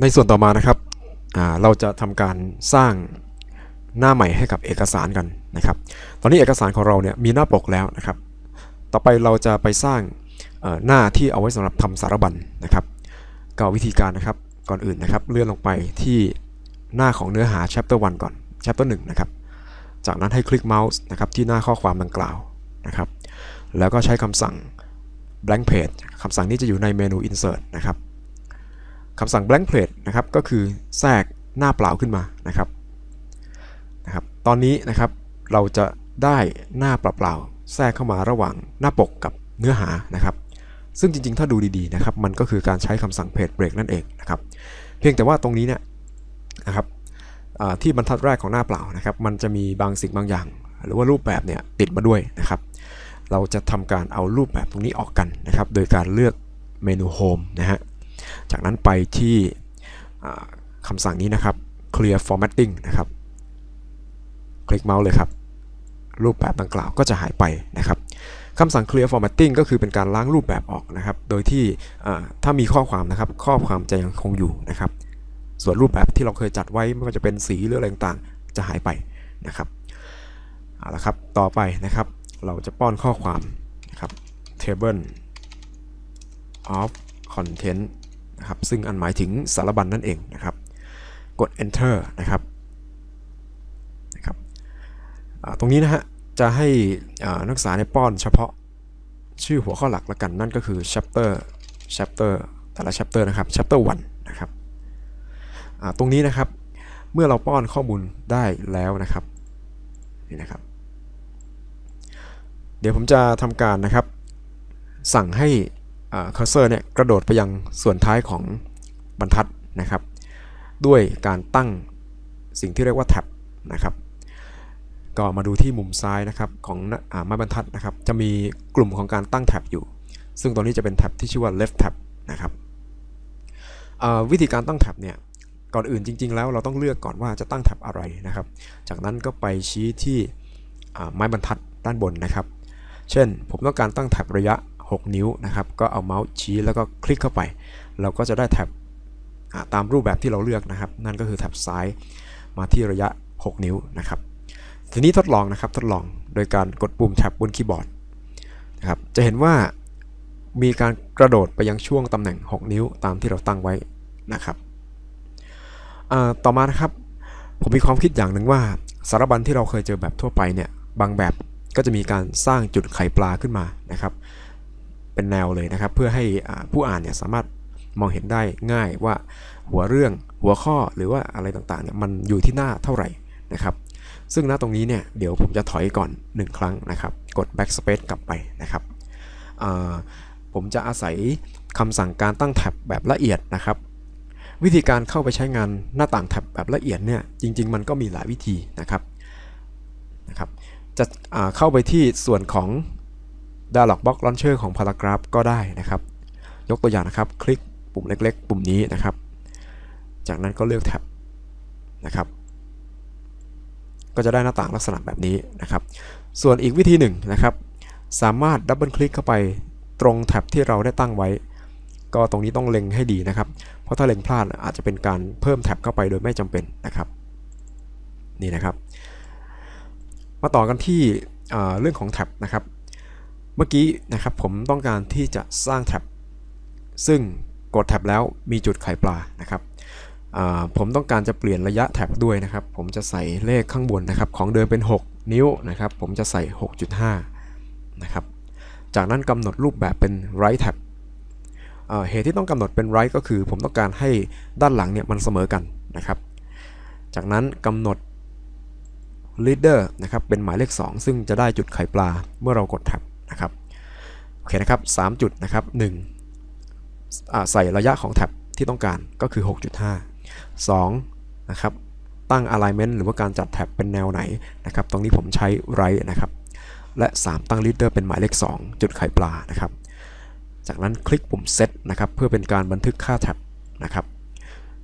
ในส่วนต่อมานะครับเราจะทำการสร้างหน้าใหม่ให้กับเอกสารกันนะครับ ตอนนี้เอกสารของเราเนี่ยมีหน้าปกแล้วนะครับ ต่อไปเราจะไปสร้างหน้าที่เอาไว้สำหรับทำสารบัญนะครับก็วิธีการนะครับก่อนอื่นนะครับ เลื่อนลงไปที่หน้าของเนื้อหา chapter 1 ก่อน chapter 1นะครับ จากนั้นให้คลิกเมาส์นะครับที่หน้าข้อความดังกล่าวนะครับ แล้วก็ใช้คำสั่ง blank page คำสั่งนี้จะอยู่ในเมนู insert นะครับ คำสั่ง blank page นะครับก็คือแทรกหน้าเปล่าขึ้นมานะครับนะครับ ตอนนี้นะครับเราจะได้หน้าเปล่าๆแทรกเข้ามาระหว่างหน้าปกกับเนื้อหานะครับ ซึ่งจริงๆ ถ้าดูดีๆนะครับ มันก็คือการใช้คำสั่ง page break นั่นเองนะครับ เพียงแต่ว่าตรงนี้เนี่ยนะครับที่บรรทัดแรกของหน้าเปล่านะครับ มันจะมีบางสิ่งบางอย่าง หรือว่ารูปแบบเนี่ยติดมาด้วยนะครับ เราจะทำการเอารูปแบบตรงนี้ออกกันนะครับ โดยการเลือกเมนู Home นะฮะ จากนั้นไปที่คำสั่งนี้นะครับ clear formatting นะครับ คลิกเมาส์เลยครับ รูปแบบดังกล่าวก็จะหายไปนะครับคำสั่ง clear formatting ก็คือเป็นการล้างรูปแบบออกนะครับ โดยที่ถ้ามีข้อความนะครับ ข้อความจะยังคงอยู่นะครับ ส่วนรูปแบบที่เราเคยจัดไว้ไม่ว่าจะเป็นสีหรืออะไรต่างๆ จะหายไปนะครับเอาละครับ ต่อไปนะครับ เราจะป้อนข้อความนะครับ table of content นะครับซึ่งอันหมายถึงสารบัญนนั่นเองนะครับ กด enter นะครับนะครับตรงนี้นะฮะจะให้นักศึกษาในป้อนเฉพาะชื่อหัวข้อหลักละกันนั่นก็คือ chapter chapter แต่ละ chapter นะครับ chapter 1 นะครับตรงนี้นะครับเมื่อเราป้อนข้อมูลได้แล้วนะครับนี่นะครับ เดี๋ยวผมจะทำการนะครับ สั่งให้ เคอร์เซอร์เนี่ยกระโดดไปยังส่วนท้ายของบรรทัดนะครับ ด้วยการตั้งสิ่งที่เรียกว่าแท็บนะครับก็มาดูที่มุมซ้ายนะครับของไม้บรรทัดนะครับ จะมีกลุ่มของการตั้งแท็บอยู่ ซึ่งตรงนี้จะเป็นแท็บที่ชื่อว่า left tab นะครับวิธีการตั้งแท็บเนี่ยก่อนอื่นจริง ๆ แล้วเราต้องเลือกก่อนว่าจะตั้งแท็บอะไรนะครับ จากนั้นก็ไปชี้ที่ไม้บรรทัดด้านบนนะครับ เช่น ผมต้องการตั้งแท็บระยะ 6 นิ้วนะครับ ก็เอาเมาส์ชี้แล้วก็คลิกเข้าไป เราก็จะได้แท็บตามรูปแบบที่เราเลือกนะครับ นั่นก็คือแท็บซ้ายมาที่ระยะ 6 นิ้วนะครับ ทีนี้ทดลองนะครับทดลองโดยการกดปุ่มแท็บบนคีย์บอร์ดนะครับ จะเห็นว่ามีการกระโดดไปยังช่วงตำแหน่ง 6 นิ้วตามที่เราตั้งไว้นะครับต่อมานะครับ ผมมีความคิดอย่างหนึ่งว่าสารบัญที่เราเคยเจอแบบทั่วไปเนี่ยบางแบบก็จะมีการสร้างจุดไข่ปลาขึ้นมานะครับ เป็นแนวเลยนะครับ เพื่อให้ผู้อ่านเนี่ยสามารถมองเห็นได้ง่ายว่าหัวเรื่องหัวข้อหรือว่าอะไรต่างๆเนี่ยมันอยู่ที่หน้าเท่าไหร่นะครับซึ่งณตรงนี้เนี่ยเดี๋ยวผมจะถอยก่อน 1 ครั้งนะครับ กด backspace กลับไปนะครับผมจะอาศัยคำสั่งการตั้งแท็บแบบละเอียดนะครับ วิธีการเข้าไปใช้งานหน้าต่างแท็บแบบละเอียดเนี่ยจริง ๆ มันก็มีหลายวิธีนะครับนะครับจะเข้าไปที่ส่วนของ Dialog Box Launcher ของ Paragraph ก็ได้นะครับ ยกตัวอย่างนะครับ คลิกปุ่มเล็ก ๆ ปุ่มนี้นะครับ จากนั้นก็เลือกแท็บนะครับ ก็จะได้หน้าต่างลักษณะแบบนี้นะครับ ส่วนอีกวิธีหนึ่งนะครับ สามารถดับเบิลคลิกเข้าไปตรงแท็บที่เราได้ตั้งไว้ ก็ตรงนี้ต้องเล็งให้ดีนะครับ เพราะถ้าเล็งพลาดอาจจะเป็นการเพิ่มแท็บเข้าไปโดยไม่จำเป็นนะครับ นี่นะครับ มาต่อกันที่เรื่องของแท็บนะครับ เมื่อกี้นะครับผมต้องการที่จะสร้างแท็บซึ่งกดแท็บแล้วมีจุดไข่ปลานะครับผมต้องการจะเปลี่ยนระยะแท็บด้วยนะครับ ผมจะใส่เลขข้างบนนะครับ ของเดิมเป็น 6 นิ้วนะครับ ผมจะใส่ 6.5 นะครับ จากนั้นกำหนดรูปแบบเป็น right tab เหตุที่ต้องกำหนดเป็น right ก็คือ ผมต้องการให้ด้านหลังเนี่ยมันเสมอกันนะครับ จากนั้นกำหนด leader นะครับ เป็นหมายเลข 2 ซึ่งจะได้จุดไข่ปลาเมื่อเรากดแท็บ นะครับโอเคนะครับ3จุดนะครับ1ใส่ระยะของแท็บที่ต้องการก็คือ 6.5 2นะครับตั้ง alignment หรือว่าการจัดแท็บเป็นแนวไหนนะครับตรงนี้ผมใช้ right นะครับและ 3 ตั้ง leader เป็นหมายเลข 2 จุดไข่ปลานะครับจากนั้นคลิกปุ่ม set นะครับเพื่อเป็นการบันทึกค่าแท็บนะครับ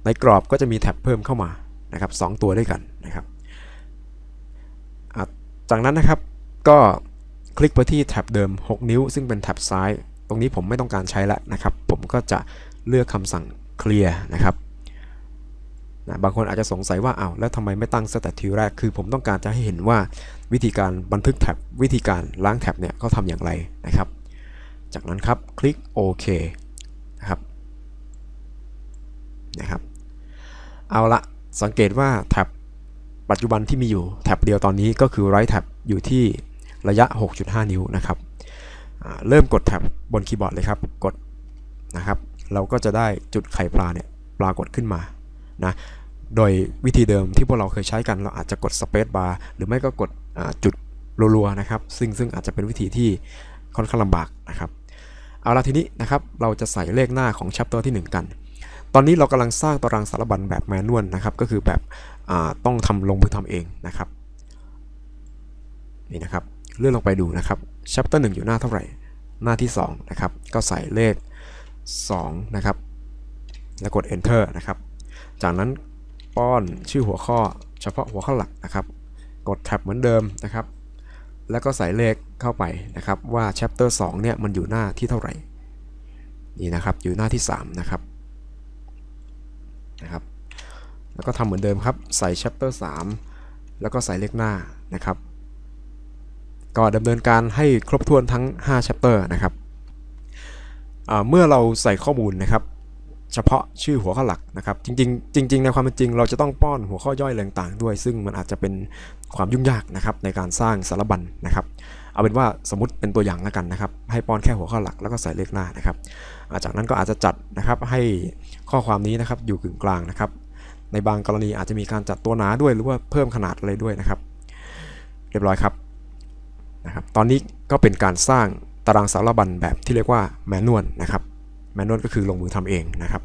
ในกรอบก็จะมีแท็บเพิ่มเข้ามานะครับ2ตัวด้วยกันนะครับจากนั้นนะครับก็ คลิกไปที่แท็บเดิม 6 นิ้ว ซึ่งเป็นแท็บซ้าย ตรงนี้ผมไม่ต้องการใช้แล้วนะครับ ผมก็จะเลือกคำสั่ง clear นะครับนะบางคนอาจจะสงสัยว่าอ้าวแล้วทำไมไม่ตั้งสแต่ทีแรก คือผมต้องการจะให้เห็นว่าวิธีการบันทึกแท็บวิธีการล้างแท็บเนี่ยเขาทำอย่างไรนะครับ จากนั้นครับคลิกโอเคนะครับนะครับ เอาละสังเกตว่าแท็บปัจจุบันที่มีอยู่แท็บเดียวตอนนี้ก็คือ right tab อยู่ที่ ระยะ 6.5 นิ้วนะครับเริ่มกดแท็บบนคีย์บอร์ดเลยครับกดนะครับเราก็จะได้จุดไข่ปลาเนี่ยปรากฏขึ้นมานะโดยวิธีเดิมที่พวกเราเคยใช้กันเราอาจจะกด space bar หรือไม่ก็กดจุดรัวๆนะครับ ซึ่งซึ่งอาจจะเป็นวิธีที่ค่อนข้างลำบากนะครับเอาละทีนี้นะครับเราจะใส่เลขหน้าของ chapter ที่ 1 กัน ตอนนี้เรากำลังสร้างตารางสารบัญแบบแมนนวลนะครับ ก็คือแบบต้องทำลงมือทำเองนะครับนี่นะครับ เลื่อนลงไปดูนะครับ chapter 1 อยู่หน้าเท่าไหร่ หน้าที่ 2 นะครับ ก็ใส่เลข 2 นะครับ แล้วกด enter นะครับ จากนั้นป้อนชื่อหัวข้อเฉพาะหัวข้อหลักนะครับ กดแท็บเหมือนเดิมนะครับ แล้วก็ใส่เลขเข้าไปนะครับว่า chapter 2 เนี่ยมันอยู่หน้าที่เท่าไหร่ นี่นะครับ อยู่หน้าที่ 3 นะครับ นะครับ แล้วก็ทำเหมือนเดิมครับ ใส่ chapter 3 แล้วก็ใส่เลขหน้านะครับ ก็ดำเนินการให้ครบถ้วนทั้ง 5 chapter นะครับเมื่อเราใส่ข้อมูลนะครับ เฉพาะชื่อหัวข้อหลักนะครับ จริงๆจริงๆในความเป็นจริง เราจะต้องป้อนหัวข้อย่อยต่างๆ ด้วย ซึ่งมันอาจจะเป็นความยุ่งยากนะครับในการสร้างสารบัญนะครับ เอาเป็นว่าสมมติเป็นตัวอย่างแล้วกันนะครับ ให้ป้อนแค่หัวข้อหลักแล้วก็ใส่เลขหน้านะครับจากนั้นก็อาจจะจัดนะครับให้ข้อความนี้นะครับอยู่กึ่งกลางนะครับ ในบางกรณีอาจจะมีการจัดตัวหนาด้วยหรือว่าเพิ่มขนาดอะไรด้วยนะครับ เรียบร้อยครับ นะครับ ตอนนี้ก็เป็นการสร้างตารางสารบัญแบบที่เรียกว่าแมนนวลนะครับ แมนนวลก็คือลงมือทำเองนะครับ